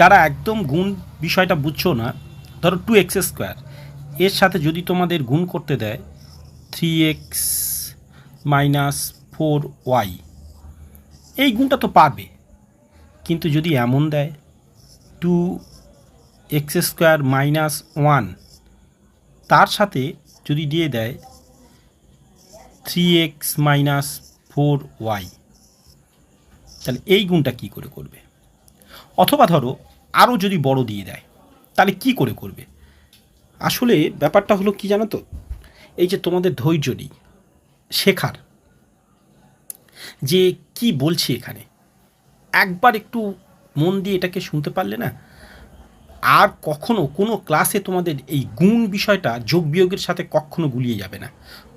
যারা একদম গুণ বিষয়টা বুঝছ না, ধরো টু এক্স স্কোয়ার এর সাথে যদি তোমাদের গুণ করতে দেয় three x minus four y এই গুণটা তো পারবে। কিন্তু যদি এমন দেয় two x square minus one তার সাথে যদি দিয়ে দেয় three x minus four y তাহলে এই গুণটা কী করে করবে? অথবা ধরো আরও যদি বড় দিয়ে দেয়, তাহলে কি করে করবে? আসলে ব্যাপারটা হলো কি জানো তো? এই যে তোমাদের ধৈর্য নেই, শেখার। যে কি বলছি এখানে? একবার একটু মন দিয়ে এটাকে শুনতে পারলে না, আর কখনো কোনো ক্লাসে তোমাদের এই গুণ বিষয়টা যোগ বিয়োগের সাথে কখনো গুলিয়ে যাবে না।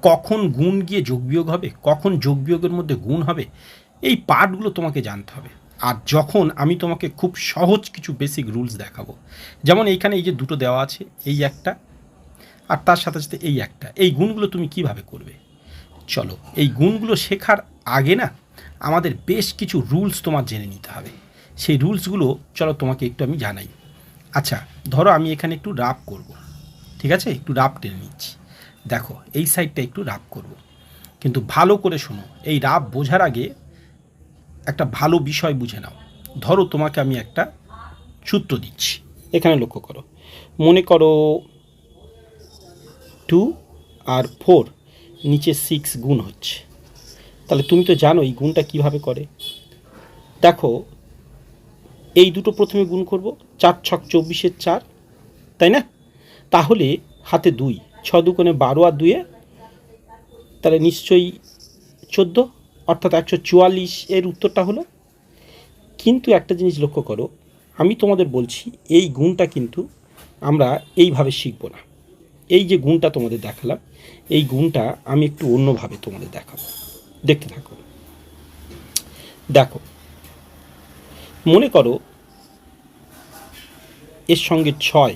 কখন গুণ গিয়ে যোগ বিয়োগ হবে, কখন যোগ বিয়োগের মধ্যে গুণ হবে, এই পার্টগুলো তোমাকে জানতে হবে। আর যখন আমি তোমাকে খুব সহজ কিছু বেসিক রুলস দেখাবো, যেমন এইখানে এই যে দুটো দেওয়া আছে, এই একটা, আর তার সাথে সাথে এই একটা, এই গুণগুলো তুমি কীভাবে করবে? চলো, এই গুণগুলো শেখার আগে না, আমাদের বেশ কিছু রুলস তোমার জেনে নিতে হবে। সেই রুলসগুলো চলো তোমাকে একটু আমি জানাই। আচ্ছা ধরো আমি এখানে একটু রাপ করব, ঠিক আছে? একটু রাপ টেনে নিচ্ছি। দেখো, এই সাইডটা একটু রাপ করব। কিন্তু ভালো করে শোনো, এই রাপ বোঝার আগে একটা ভালো বিষয় বুঝে নাও। ধরো তোমাকে আমি একটা সূত্র দিচ্ছি। এখানে লক্ষ্য করো। মনে করো টু আর ফোর নিচে সিক্স গুণ হচ্ছে। তাহলে তুমি তো জানো এই গুণটা কীভাবে করে। দেখো, এই দুটো প্রথমে গুণ করব, চার ছক চব্বিশের চার, তাই না? তাহলে হাতে দুই, ছ দুকোণে বারো আর দুয়ে তাহলে নিশ্চয়ই চোদ্দ। অর্থাৎ একশো চুয়াল্লিশ এর উত্তরটা হলো, কিন্তু একটা জিনিস লক্ষ্য করো, আমি তোমাদের বলছি, এই গুণটা কিন্তু আমরা এইভাবে শিখব না। এই যে গুণটা তোমাদের দেখালাম, এই গুণটা আমি একটু অন্যভাবে তোমাদের দেখাবো। দেখতে থাকো। দেখো, মনে করো এর সঙ্গে ছয়।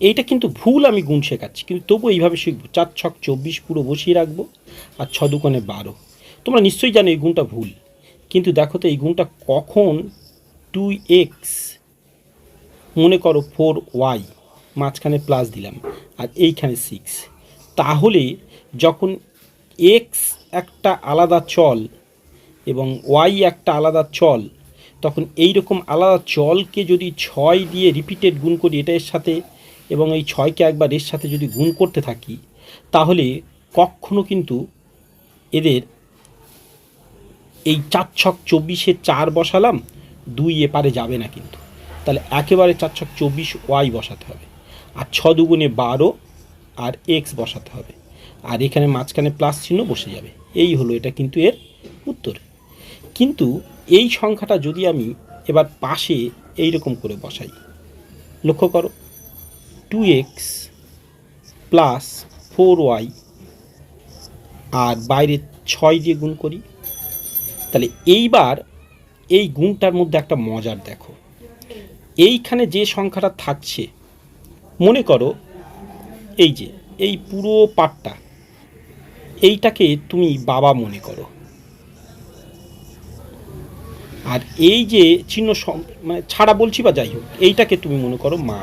এইটা কিন্তু ভুল আমি গুণ শেখাচ্ছি, কিন্তু তবু এইভাবে শিখব। চার ছক চব্বিশ পুরো বসিয়ে রাখব, আর ছ দুকোণে বারো। তোমরা নিশ্চয়ই জানো এই গুণটা ভুল। কিন্তু দেখো তো এই গুণটা কখন টু এক্স মনে করো ফোর ওয়াই মাঝখানে প্লাস দিলাম আর এইখানে সিক্স তাহলে যখন এক্স একটা আলাদা চল এবং ওয়াই একটা আলাদা চল, তখন এই রকম আলাদা চলকে যদি ছয় দিয়ে রিপিটেড গুণ করি এটা এর সাথে এবং এই ছয়কে একবার এর সাথে যদি গুণ করতে থাকি, তাহলে কখনো কিন্তু এদের এই চার ছক চব্বিশে চার বসালাম, দুই এপারে যাবে না কিন্তু। তাহলে একেবারে চার ছক চব্বিশ ওয়াই বসাতে হবে। আর ছ দুগুণে বারো আর এক্স বসাতে হবে। আর এখানে মাঝখানে প্লাস চিহ্ন বসে যাবে। এই হলো এটা কিন্তু এর উত্তর। কিন্তু এই সংখ্যাটা যদি আমি এবার পাশে এই রকম করে বসাই, লক্ষ্য করো, two x plus four y আর বাইরে ছয় দিয়ে গুণ করি তাহলে এইবার এই গুণটার মধ্যে একটা মজার দেখো। এইখানে যে সংখ্যাটা থাকছে, মনে করো এই যে, এই পুরো পাটটা, এইটাকে তুমি বাবা মনে করো। আর এই যে চিহ্ন মানে ছাড়া বলছি বা যাই হোক, এইটাকে তুমি মনে করো মা।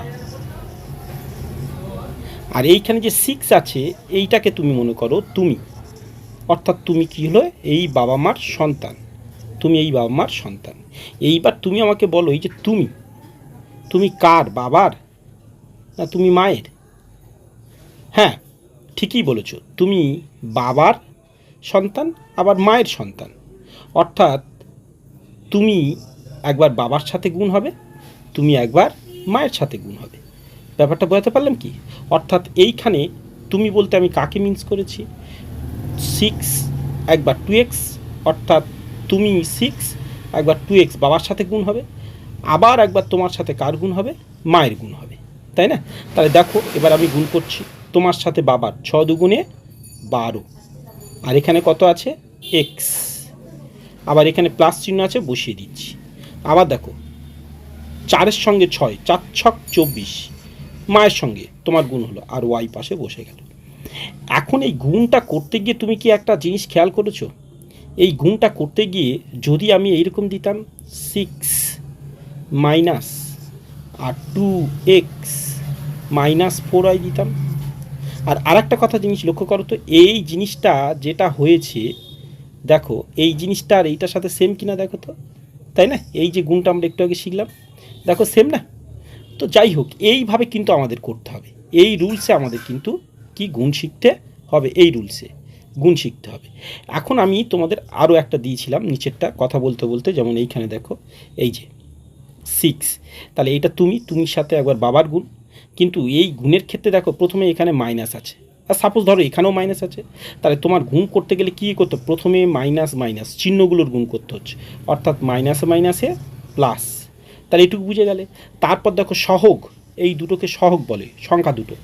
আর এইখানে যে সিক্স আছে, এইটাকে তুমি মনে করো তুমি। অর্থাৎ তুমি কি হলো? এই বাবা মার সন্তান। তুমি এই বাবা মার সন্তান। এইবার তুমি আমাকে বলো, এই যে তুমি তুমি কার, বাবার না তুমি মায়ের? হ্যাঁ ঠিকই বলেছ। তুমি বাবার সন্তান, আবার মায়ের সন্তান। অর্থাৎ তুমি একবার বাবার সাথে গুণ হবে, তুমি একবার মায়ের সাথে গুণ হবে। ব্যাপারটা বোঝাতে পারলাম কি? অর্থাৎ এইখানে তুমি বলতে আমি কাকে মিন্স করেছি? সিক্স একবার টু এক্স অর্থাৎ তুমি সিক্স একবার টু এক্স বাবার সাথে গুণ হবে, আবার একবার তোমার সাথে কার গুণ হবে? মায়ের গুণ হবে, তাই না? তাহলে দেখো, এবার আমি গুণ করছি, তোমার সাথে বাবার ছ দুগুণে বারো, আর এখানে কত আছে? এক্স আবার এখানে প্লাস চিহ্ন আছে, বসিয়ে দিচ্ছি, আবার দেখো, চারের সঙ্গে ছয়, চার ছক চব্বিশ, মায়ের সঙ্গে তোমার গুণ হলো, আর ওয়াই পাশে বসে গেল। এখন এই গুণটা করতে গিয়ে তুমি কি একটা জিনিস খেয়াল করেছ? এই গুণটা করতে গিয়ে যদি আমি এইরকম দিতাম six minus R two x minus four I দিতাম। আর আরেকটা কথা জিনিস লক্ষ্য করো তো, এই জিনিসটা যেটা হয়েছে, দেখো, এই জিনিসটা আর এইটার সাথে সেম কিনা দেখো তো। তাই না? এই যে গুণটা আমরা একটু আগে শিখলাম। দেখো সেম না? তো যাই হোক, এইভাবে কিন্তু আমাদের করতে হবে। এই রুলসে আমাদের কিন্তু কি গুণ শিখতে হবে? এই রুলসে গুণ শিখতে হবে। এখন আমি তোমাদের আরও একটা দিয়েছিলাম নিচেরটা, কথা বলতে বলতে, যেমন এইখানে দেখো, এই যে সিক্স তাহলে এইটা তুমি তুমির সাথে একবার বাবার গুণ। কিন্তু এই গুণের ক্ষেত্রে দেখো, প্রথমে এখানে মাইনাস আছে। আর সাপোজ ধরো এখানেও মাইনাস আছে। তাহলে তোমার গুণ করতে গেলে কী করতে প্রথমে মাইনাস মাইনাস চিহ্নগুলোর গুণ করতে হচ্ছে। অর্থাৎ মাইনাসে মাইনাসে প্লাস তাহলে এটুকু বুঝে গেলে। তারপর দেখো সহগ, এই দুটোকে সহগ বলে, সংখ্যা দুটো।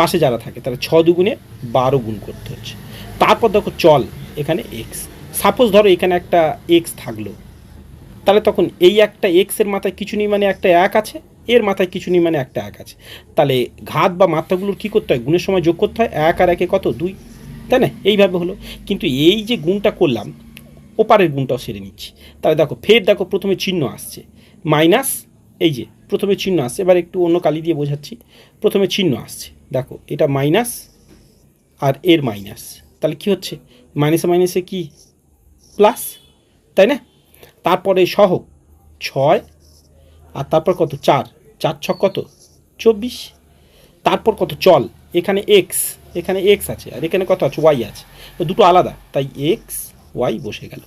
পাশে যারা থাকে তাহলে ছ দুগুণে বারো গুণ করতে হচ্ছে। তারপর দেখো চল, এখানে এক্স সাপোজ ধরো এখানে একটা এক্স থাকল। তাহলে তখন এই একটা এক্সের মাথায় কিছু নেই মানে একটা এক আছে, এর মাথায় কিছু নেই মানে একটা এক আছে। তাহলে ঘাত বা মাত্রাগুলোর কী করতে হয়? গুণের সময় যোগ করতে হয়, এক আর একে কত? দুই। তাই না? এইভাবে হলো। কিন্তু এই যে গুণটা করলাম, ওপারের গুণটাও সেরে নিচ্ছি। তাহলে দেখো, ফের দেখো প্রথমে চিহ্ন আসছে। মাইনাস এই যে প্রথমে চিহ্ন আসছে, এবার একটু অন্য কালি দিয়ে বোঝাচ্ছি। প্রথমে চিহ্ন আসছে, দেখো, এটা মাইনাস আর এর মাইনাস তাহলে কি হচ্ছে? মাইনাসে মাইনাসে কি? প্লাস তাই না? তারপরে সহ ছয়, আর তারপর কত? চার। চার ছক কত? চব্বিশ। তারপর কত? চল। এখানে এক্স এখানে এক্স আছে, আর এখানে কত আছে? ওয়াই আছে। দুটো আলাদা, তাই এক্স ওয়াই বসে গেল।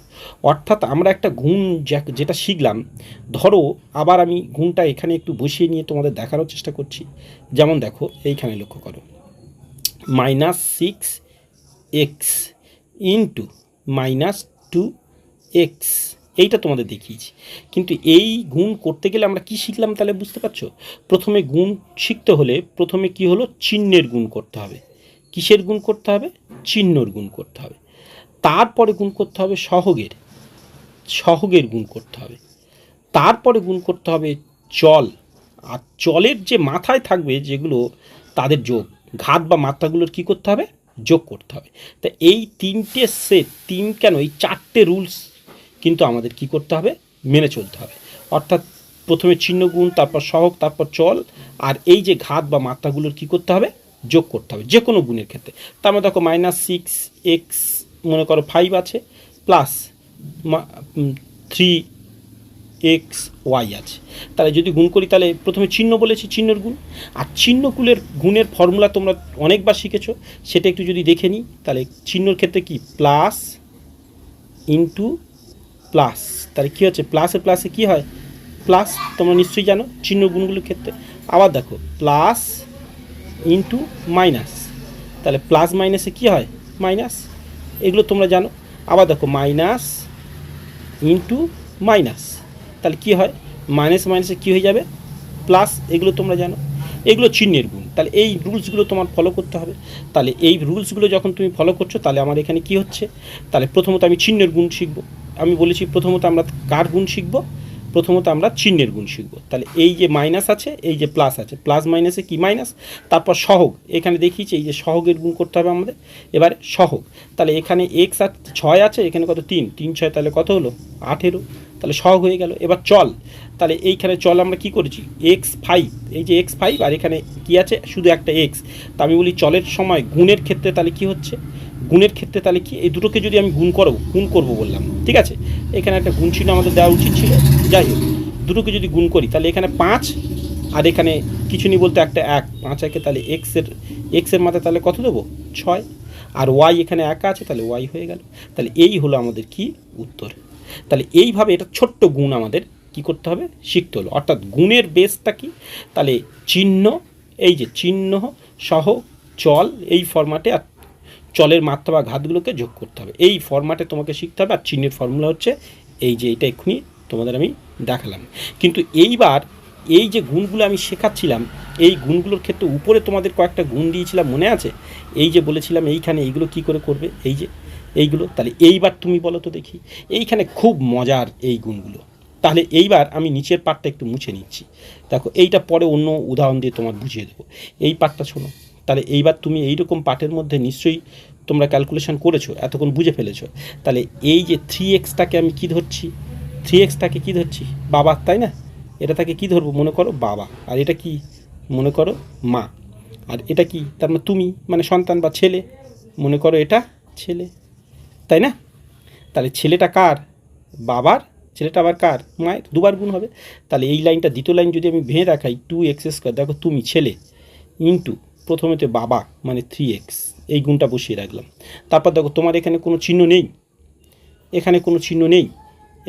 অর্থাৎ আমরা একটা গুণ যেটা শিখলাম, ধরো আবার আমি গুণটা এখানে একটু বসিয়ে নিয়ে তোমাদের দেখানোর চেষ্টা করছি। যেমন দেখো, এইখানে লক্ষ্য করো। Minus six x into minus two x. এইটা তোমাদের দেখিয়েছি। কিন্তু এই গুণ করতে গেলে আমরা কি শিখলাম তাহলে বুঝতে পারছ? প্রথমে গুণ শিখতে হলে প্রথমে কি হলো? চিহ্নের গুণ করতে হবে। কিসের গুণ করতে হবে? চিহ্নর গুণ করতে হবে। তারপরে গুণ করতে হবে সহগের। সহগের গুণ করতে হবে। তারপরে গুণ করতে হবে চল। আর চলের যে মাথায় থাকবে যেগুলো, তাদের যোগ। ঘাত বা মাত্রাগুলোর কি করতে হবে? যোগ করতে হবে। তা এই তিনটে সেট তিন কেন? এই চারটে রুলস কিন্তু আমাদের কি করতে হবে? মেনে চলতে হবে। অর্থাৎ প্রথমে চিহ্ন গুণ, তারপর সহক তারপর চল। আর এই যে ঘাত বা মাত্রাগুলোর কি করতে হবে? যোগ করতে হবে যে কোনো গুণের ক্ষেত্রে। তার মধ্যে দেখো মাইনাস সিক্স এক্স মনে করো ফাইভ আছে প্লাস থ্রি এক্স ওয়াই আছে। তাহলে যদি গুণ করি, তাহলে প্রথমে চিহ্ন বলেছি, চিহ্নের গুণ। আর চিহ্নগুলের গুণের ফর্মুলা তোমরা অনেকবার শিখেছো, সেটা একটু যদি দেখে নিই, তাহলে চিহ্নর ক্ষেত্রে কি? প্লাস ইন্টু প্লাস তাহলে কী হচ্ছে? প্লাসে প্লাসে কী হয়? প্লাস তোমরা নিশ্চয়ই জানো চিহ্ন গুণগুলোর ক্ষেত্রে। আবার দেখো প্লাস ইন্টু মাইনাস তাহলে প্লাস মাইনাসে কী হয়? মাইনাস এগুলো তোমরা জানো। আবার দেখো মাইনাস ইন্টু মাইনাস তাহলে কী হয়? মাইনাস মাইনাসে কী হয়ে যাবে? প্লাস এগুলো তোমরা জানো। এগুলো চিহ্নের গুণ। তাহলে এই রুলসগুলো তোমার ফলো করতে হবে। তাহলে এই রুলসগুলো যখন তুমি ফলো করছ, তাহলে আমার এখানে কি হচ্ছে? তাহলে প্রথমত আমি চিহ্নের গুণ শিখব। আমি বলেছি প্রথমত আমরা কার গুণ শিখব? প্রথমত আমরা চিহ্নের গুণ শিখব। তাহলে এই যে মাইনাস আছে, এই যে প্লাস আছে প্লাস মাইনাসে কি মাইনাস তারপর সহগ। এখানে দেখিয়েছি, এই যে সহগের গুণ করতে হবে আমাদের। এবারে সহগ। তাহলে এখানে এক্স আর ছয় আছে, এখানে কত? তিন। তিন, ছয় তাহলে কত হলো? আঠেরো। তাহলে সহগ হয়ে গেল। এবার চল। তাহলে এইখানে চল আমরা কি করেছি? এক্স ফাইভ এই যে এক্স ফাইভ আর এখানে কি আছে? শুধু একটা এক্স তা আমি বলি চলের সময় গুণের ক্ষেত্রে তাহলে কি হচ্ছে? গুণের ক্ষেত্রে তাহলে কি? এই দুটোকে যদি আমি গুণ করব গুণ করব বললাম। ঠিক আছে? এখানে একটা গুণ চিহ্ন আমাদের দেওয়া উচিত ছিল। যাই হোক, দুটোকে যদি গুণ করি, তাহলে এখানে পাঁচ আর এখানে কিছু নেই বলতে একটা এক। পাঁচ একে তাহলে এক্সের এক্সের মাথায় তাহলে কত দেবো? ছয়। আর ওয়াই এখানে একা আছে, তাহলে ওয়াই হয়ে গেল। তাহলে এই হলো আমাদের কি উত্তর। তাহলে এইভাবে এটা ছোট্ট গুণ আমাদের কি করতে হবে? শিখতে হলো। অর্থাৎ গুণের বেসটা কি? তাহলে চিহ্ন, এই যে চিহ্ন সহ চল এই ফরম্যাটে আর চলের মাত্রা বা ঘাতগুলোকে যোগ করতে হবে। এই ফরম্যাটে তোমাকে শিখতে হবে আর চিহ্নের ফর্মুলা হচ্ছে এই যে এটা এক্ষুনি তোমাদের আমি দেখালাম। কিন্তু এইবার এই যে গুণগুলো আমি শেখাচ্ছিলাম, এই গুণগুলোর ক্ষেত্রে উপরে তোমাদের কয়েকটা গুণ দিয়েছিলাম মনে আছে? এই যে বলেছিলাম এইখানে এইগুলো কি করে করবে? এই যে এইগুলো, তাহলে এইবার তুমি বলো তো দেখি। এইখানে খুব মজার এই গুণগুলো। তাহলে এইবার আমি নিচের পার্টটা একটু মুছে নিচ্ছি। দেখো, এইটা পরে অন্য উদাহরণ দিয়ে তোমার বুঝিয়ে দেবো। এই পার্টটা শোনো। তাহলে এইবার তুমি এইরকম পার্টের মধ্যে নিশ্চয়ই তোমরা ক্যালকুলেশন করেছ, এতক্ষণ বুঝে ফেলেছো। তাহলে এই যে থ্রি এক্সটাকে আমি কি ধরছি? থ্রি এক্সটাকে কী ধরছি? বাবার, তাই না? এটা তাকে কি ধরবো? মনে করো বাবা। আর এটা কি? মনে করো মা। আর এটা কি? তার মানে তুমি মানে সন্তান বা ছেলে। মনে করো এটা ছেলে। তাই না? তাহলে ছেলেটা কার? বাবার। ছেলেটা আবার কার? মায়ের। দুবার গুণ হবে। তাহলে এই লাইনটা দ্বিতীয় লাইন যদি আমি ভেঙে দেখাই টু এক্স স্কোয়ার দেখো তুমি ছেলে ইন্টু প্রথমেতে বাবা মানে থ্রি এক্স এই গুণটা বসিয়ে রাখলাম। তারপর দেখো, তোমার এখানে কোনো চিহ্ন নেই। এখানে কোনো চিহ্ন নেই।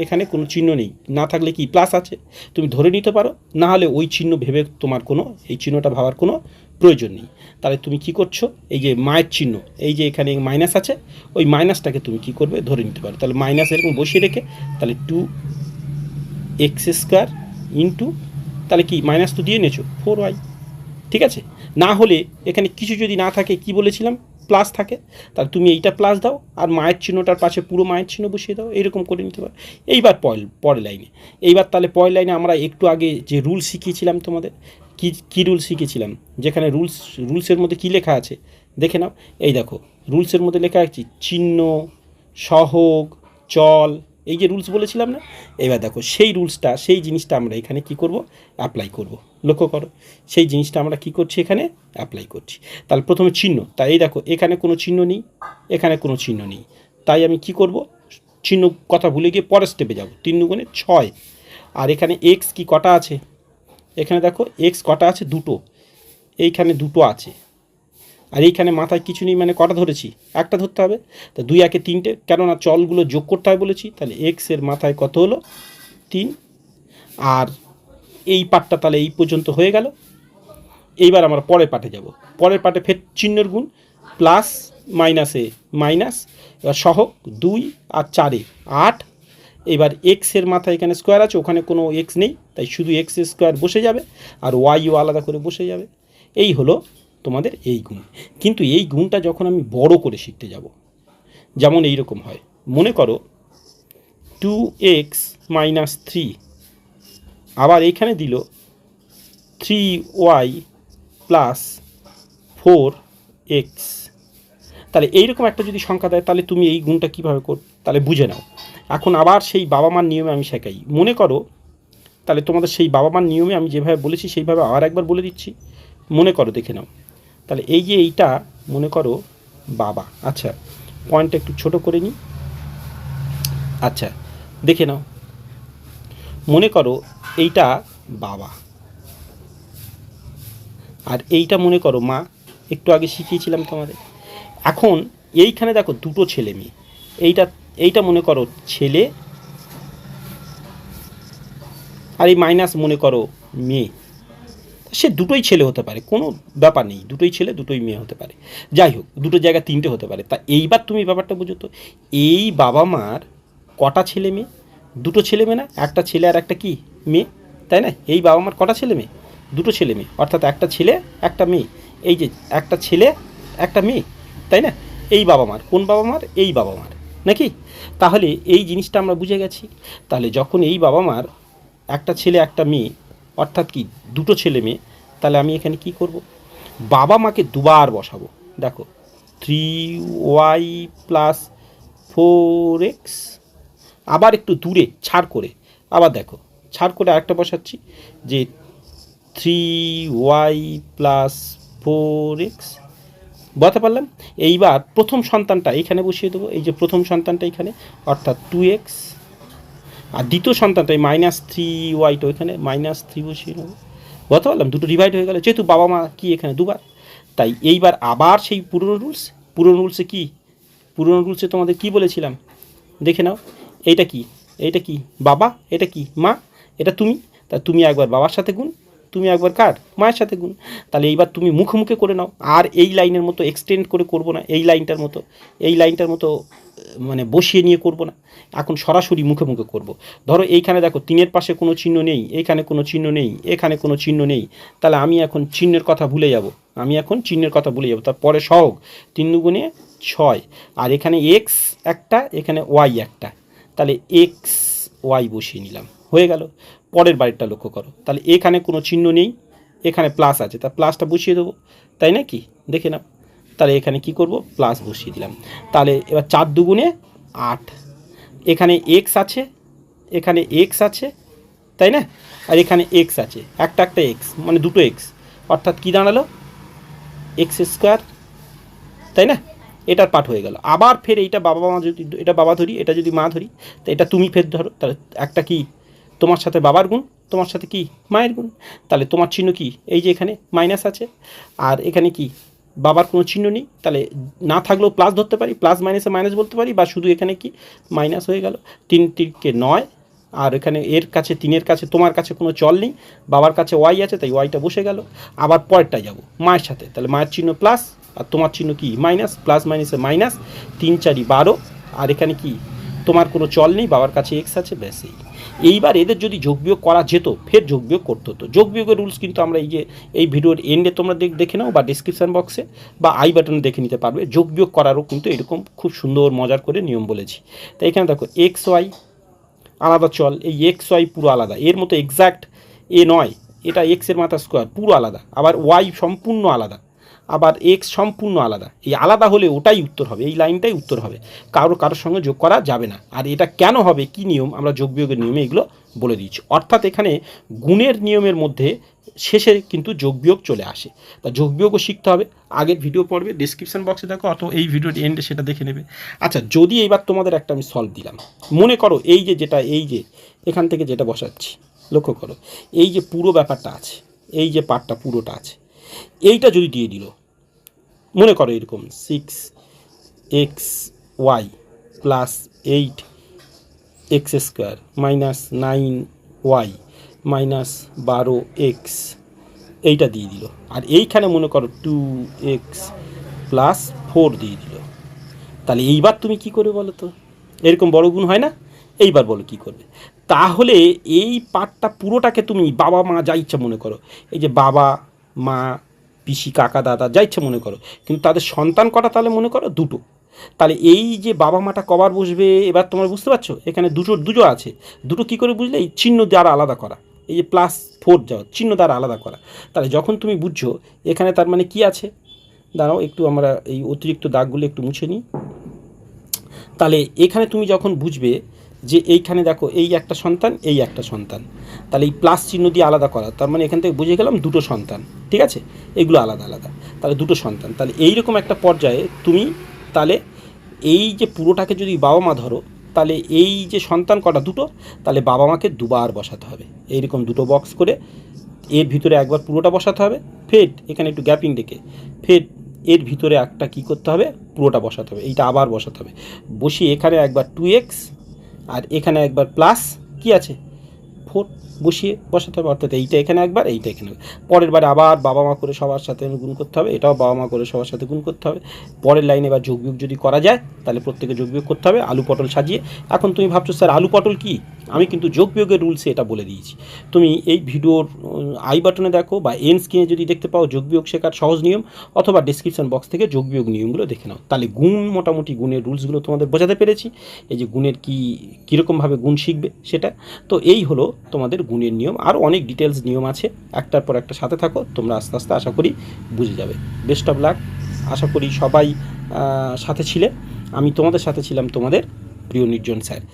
এখানে কোনো চিহ্ন নেই। না থাকলে কি প্লাস আছে? তুমি ধরে নিতে পারো। না হলে ওই চিহ্ন ভেবে তোমার কোনো, এই চিহ্নটা ভাবার কোনো প্রয়োজন নেই। তাহলে তুমি কি করছ? এই যে মায়ের চিহ্ন, এই যে এখানে মাইনাস আছে, ওই মাইনাসটাকে তুমি কি করবে? ধরে নিতে পারো। তাহলে মাইনাস এরকম বসিয়ে রেখে, তাহলে টু এক্স স্কোয়ার ইন্টু তাহলে কি মাইনাস তো দিয়ে নেছো ফোর ওয়াই ঠিক আছে? না হলে এখানে কিছু যদি না থাকে, কি বলেছিলাম? প্লাস থাকে। তাহলে তুমি এইটা প্লাস দাও আর মায়ের চিহ্নটার পাশে পুরো মায়ের চিহ্ন বসিয়ে দাও, এরকম করে নিতে পারো। এইবার পরের পরের লাইনে এইবার তাহলে পরের লাইনে আমরা একটু আগে যে রুল শিখিয়েছিলাম তোমাদের, কি, কী রুল শিখেছিলাম? যেখানে রুলস রুলসের মধ্যে কী লেখা আছে? দেখে নাও। এই দেখো রুলসের মধ্যে লেখা আছে, চিহ্ন, সহগ, চল এই যে রুলস বলেছিলাম না? এবার দেখো, সেই রুলসটা সেই জিনিসটা আমরা এখানে কি করব? অ্যাপ্লাই করব। লক্ষ্য করো, সেই জিনিসটা আমরা কি করছি এখানে? অ্যাপ্লাই করছি। তাহলে প্রথমে চিহ্ন, তাই এই দেখো, এখানে কোনো চিহ্ন নেই, এখানে কোনো চিহ্ন নেই। তাই আমি কি করব? চিহ্ন কথা ভুলে গিয়ে পরের স্টেপে যাব, তিন দুগুণে ছয়। আর এখানে এক্স কি কটা আছে? এখানে দেখো এক্স কটা আছে? দুটো। এইখানে দুটো আছে। আর এইখানে মাথায় কিছু নেই মানে কটা ধরেছি? একটা ধরতে হবে। তা দুই, একে তিনটে, কেননা চলগুলো যোগ করতে হয় বলেছি, তাহলে এক্সের মাথায় কত হলো? তিন। আর এই পাটটা তাহলে এই পর্যন্ত হয়ে গেল। এইবার আমরা পরের পাটে যাব। পরের পাটে ফের চিহ্নের গুণ প্লাস মাইনাসে মাইনাস এবার সহ দুই আর চারে আট। এবার এক্সের মাথায় এখানে স্কোয়ার আছে, ওখানে কোনো এক্স নেই, তাই শুধু এক্স স্কোয়ার বসে যাবে, আর ওয়াইও আলাদা করে বসে যাবে। এই হলো তোমাদের এই গুণ। কিন্তু এই গুণটা যখন আমি বড় করে শিখতে যাব, যেমন এই রকম হয়। মনে করো টু এক্স মাইনাস থ্রি আবার এইখানে দিল three y plus four x তাহলে এইরকম একটা যদি সংখ্যা দেয়, তাহলে তুমি এই গুণটা কীভাবে কর, তাহলে বুঝে নাও। এখন আবার সেই বাবা মার নিয়মে আমি শেখাই। মনে করো, তাহলে তোমাদের সেই বাবা মার নিয়মে আমি যেভাবে বলেছি, সেইভাবে আবার একবার বলে দিচ্ছি। মনে করো, দেখে নাও। তাহলে এই যে এইটা, মনে করো বাবা। আচ্ছা পয়েন্টটা একটু ছোট করে নিই। আচ্ছা দেখে নাও। মনে করো এইটা বাবা। আর এইটা মনে করো মা। একটু আগে শিখিয়েছিলাম তোমাদের। এখন এইখানে দেখো দুটো ছেলে মেয়ে। এইটা এইটা মনে করো ছেলে। আর এই মাইনাস মনে করো মেয়ে। সে দুটোই ছেলে হতে পারে, কোনো ব্যাপার নেই, দুটোই ছেলে, দুটোই মেয়ে হতে পারে। যাই হোক, দুটো জায়গা তিনটে হতে পারে। তা এইবার তুমি ব্যাপারটা বুঝো তো, এই বাবা মার কটা ছেলে মেয়ে? দুটো ছেলে মেয়ে না, একটা ছেলে আর একটা কি? মেয়ে, তাই না? এই বাবা মার কটা ছেলে মেয়ে? দুটো ছেলে মেয়ে, অর্থাৎ একটা ছেলে, একটা মেয়ে। এই যে একটা ছেলে, একটা মেয়ে, তাই না? এই বাবা মার, কোন বাবা মার? এই বাবা মার, নাকি? তাহলে এই জিনিসটা আমরা বুঝে গেছি। তাহলে যখন এই বাবা মার একটা ছেলে, একটা মেয়ে অর্থাৎ কি, দুটো ছেলে মেয়ে, তাহলে আমি এখানে কি করব? বাবা মাকে দুবার বসাবো। দেখো three y plus four x আবার একটু দূরে ছাড় করে। আবার দেখো, ছাড় করে আরেকটা বসাচ্ছি, যে three y plus four x বলতে পারলাম? এইবার প্রথম সন্তানটা এইখানে বসিয়ে দেবো, এই যে প্রথম সন্তানটা এখানে, অর্থাৎ টু এক্স আর দ্বিতীয় সন্তানটা এই মাইনাস থ্রি ওয়াইটা ওইখানে মাইনাস থ্রি বসিয়ে নেব বলতে দুটো ডিভাইড হয়ে গেল, যেহেতু বাবা মা কি এখানে দুবার, তাই এইবার আবার সেই পুরনো রুলস পুরনো রুলসে কি? পুরনো রুলসে তোমাদের কি বলেছিলাম? দেখে নাও, এইটা কি? এইটা কি? বাবা, এটা কি? মা, এটা তুমি, তা তুমি একবার বাবার সাথে গুণ তুমি একবার কার মায়ের সাথে গুণ তাহলে এইবার তুমি মুখে মুখে করে নাও। আর এই লাইনের মতো এক্সটেন্ড করে করব না, এই লাইনটার মতো, এই লাইনটার মতো মানে বসিয়ে নিয়ে করব না। এখন সরাসরি মুখে মুখে করব। ধরো এইখানে দেখো, তিনের পাশে কোনো চিহ্ন নেই এইখানে কোনো চিহ্ন নেই, এখানে কোনো চিহ্ন নেই। তাহলে আমি এখন চিহ্নের কথা ভুলে যাব। আমি এখন চিহ্নের কথা ভুলে যাব। তারপরে সহগ, তিন দুগুণে ছয়। আর এখানে এক্স একটা, এখানে ওয়াই একটা। তাহলে এক্স ওয়াই বসিয়ে নিলাম। হয়ে গেল। পরের বাড়িটা লক্ষ্য করো। তাহলে এখানে কোনো চিহ্ন নেই, এখানে প্লাস আছে। তা প্লাসটা বসিয়ে দেবো, তাই না কি? দেখে নাও। তাহলে এখানে কি করব? প্লাস বসিয়ে দিলাম। তাহলে এবার চার দুগুণে আট। এখানে এক্স আছে, এখানে এক্স আছে, তাই না? আর এখানে এক্স আছে। একটা একটা এক্স মানে দুটো এক্স অর্থাৎ কী দাঁড়াল? এক্স স্কোয়ার তাই না? এটার পাঠ হয়ে গেল। আবার ফের এইটা বাবা মা যদি, এটা বাবা ধরি, এটা যদি মা ধরি, তো এটা তুমি ফের ধরো। তাহলে একটা কি? তোমার সাথে বাবার গুণ, তোমার সাথে কি মায়ের গুণ? তাহলে তোমার চিহ্ন কি? এই যে এখানে মাইনাস আছে। আর এখানে কি? বাবার কোনো চিহ্ন নেই। তাহলে না থাকলেও প্লাস ধরতে পারি প্লাস মাইনাসে মাইনাস বলতে পারি, বা শুধু এখানে কি? মাইনাস হয়ে গেল। তিন তিনকে নয়। আর এখানে এর কাছে, তিনের কাছে, তোমার কাছে কোনো চল নেই। বাবার কাছে ওয়াই আছে, তাই ওয়াইটা বসে গেল। আবার পরেরটায় যাব, মায়ের সাথে। তাহলে মায়ের চিহ্ন প্লাস আর তোমার চিহ্ন কি? মাইনাস প্লাস মাইনাসে মাইনাস তিন চারি বারো। আর এখানে কি? তোমার কোনো চল নেই, বাবার কাছে এক্স আছে, ব্যাস এই। এইবার এদের যদি যোগ বিয়োগ করা যেত, ফের যোগ বিয়োগ করতে হতো। যোগ বিয়োগের রুলস কিন্তু আমরা এই যে, এই ভিডিওর এন্ডে তোমরা দেখ- নাও বা ডিসক্রিপশান বক্সে বা আই বাটনে দেখে নিতে পারবে। যোগ বিয়োগ করারও কিন্তু এরকম খুব সুন্দর, মজার করে নিয়ম বলেছি। তাই এখানে দেখো এক্স ওয়াই আলাদা চল, এই এক্স ওয়াই পুরো আলাদা। এর মতো এক্স্যাক্ট এ নয়, এটা এক্সের মাথা স্কোয়ার পুরো আলাদা। আবার ওয়াই সম্পূর্ণ আলাদা। আবার এক্স সম্পূর্ণ আলাদা। এই আলাদা হলে ওটাই উত্তর হবে, এই লাইনটাই উত্তর হবে। কারও, কারোর সঙ্গে যোগ করা যাবে না। আর এটা কেন হবে, কি নিয়ম, আমরা যোগ বিয়োগের নিয়মে এগুলো বলে দিচ্ছি অর্থাৎ এখানে গুণের নিয়মের মধ্যে শেষে কিন্তু যোগ বিয়োগ চলে আসে। তা যোগ বিয়োগও শিখতে হবে, আগের ভিডিও পড়বে ডিসক্রিপশন বক্সে দেখো অত এই ভিডিওর এন্ডে সেটা দেখে নেবে। আচ্ছা যদি এইবার তোমাদের একটা আমি সলভ দিলাম। মনে করো এই যে যেটা, এই যে, এখান থেকে যেটা বসাচ্ছি, লক্ষ্য করো। এই যে পুরো ব্যাপারটা আছে, এই যে পার্টটা পুরোটা আছে এইটা যদি দিয়ে দিল, মনে করো এরকম six x y plus eight x square minus nine y minus বারো এক্স এইটা দিয়ে দিল। আর এইখানে মনে করো টু এক্স প্লাস ফোর দিয়ে দিল। তাহলে এইবার তুমি কি করবে বলো তো? এরকম বড় গুণ হয় না? এইবার বলো কি করবে? তাহলে এই পার্টটা পুরোটাকে তুমি বাবা মা যা ইচ্ছা মনে করো। এই যে বাবা মা, পিসি, কাকা, দাদা, যা ইচ্ছা মনে করো। কিন্তু তাদের সন্তান কটা তাহলে মনে করো? দুটো। তাহলে এই যে বাবা মাটা কবার বসবে, এবার তোমরা বুঝতে পারছ? এখানে দুটো দুটো আছে। দুটো কি করে বুঝলে? এই চিহ্ন দ্বারা আলাদা করা। এই যে প্লাস ফোর যাওয়া চিহ্ন দ্বারা আলাদা করা। তাহলে যখন তুমি বুঝছ, এখানে তার মানে কি আছে? দাঁড়াও, একটু আমরা এই অতিরিক্ত দাগগুলো একটু মুছে নিই। তাহলে এখানে তুমি যখন বুঝবে যে এইখানে দেখো এই একটা সন্তান, এই একটা সন্তান। তাহলে এই প্লাস চিহ্ন দিয়ে আলাদা করা। তার মানে এখান থেকে বুঝে গেলাম দুটো সন্তান, ঠিক আছে? এগুলো আলাদা আলাদা। তাহলে দুটো সন্তান। তাহলে এইরকম একটা পর্যায়ে তুমি তাহলে এই যে পুরোটাকে যদি বাবা মা ধরো, তাহলে এই যে সন্তান কটা, দুটো, তাহলে বাবা মাকে দুবার বসাতে হবে। এইরকম দুটো বক্স করে এর ভিতরে একবার পুরোটা বসাতে হবে, ফের এখানে একটু গ্যাপিং ডেকে, ফের এর ভিতরে একটা কি করতে হবে, পুরোটা বসাতে হবে। এইটা আবার বসাতে হবে। বসিয়ে এখানে একবার টু এক্স আর এখানে একবার প্লাস কি আছে? ফোর বসিয়ে বসাতে হবে, অর্থাৎ এইটা এখানে একবার, এইটা এখানে। পরের বারে আবার বাবা মা করে সবার সাথে গুণ করতে হবে, এটাও বাবা মা করে সবার সাথে গুণ করতে হবে। পরের লাইনে এবার যোগ বিয়োগ যদি করা যায়, তাহলে প্রত্যেকে যোগ বিয়োগ করতে হবে, আলু পটল সাজিয়ে। এখন তুমি ভাবছ, স্যার, আলু পটল কি? আমি কিন্তু যোগ বিয়োগের রুলসে এটা বলে দিয়েছি। তুমি এই ভিডিওর, আই বাটনে দেখো বা এন স্ক্রিনে যদি দেখতে পাও যোগ বিয়োগ শেখার সহজ নিয়ম, অথবা ডিসক্রিপশন বক্স থেকে যোগ বিয়োগ নিয়মগুলো দেখে নাও। তাহলে গুণ, মোটামুটি গুণের রুলসগুলো তোমাদের বোঝাতে পেরেছি। এই যে গুণের কী, কীরকমভাবে গুণ শিখবে সেটা। তো এই হলো তোমাদের গুণের নিয়ম। আরও অনেক ডিটেলস নিয়ম আছে। একটার পর একটা সাথে থাকো, তোমরা আস্তে আস্তে আশা করি বুঝে যাবে। বেস্ট অফ লাক আশা করি সবাই সাথে ছিলে। আমি তোমাদের সাথে ছিলাম তোমাদের প্রিয় নির্জন স্যার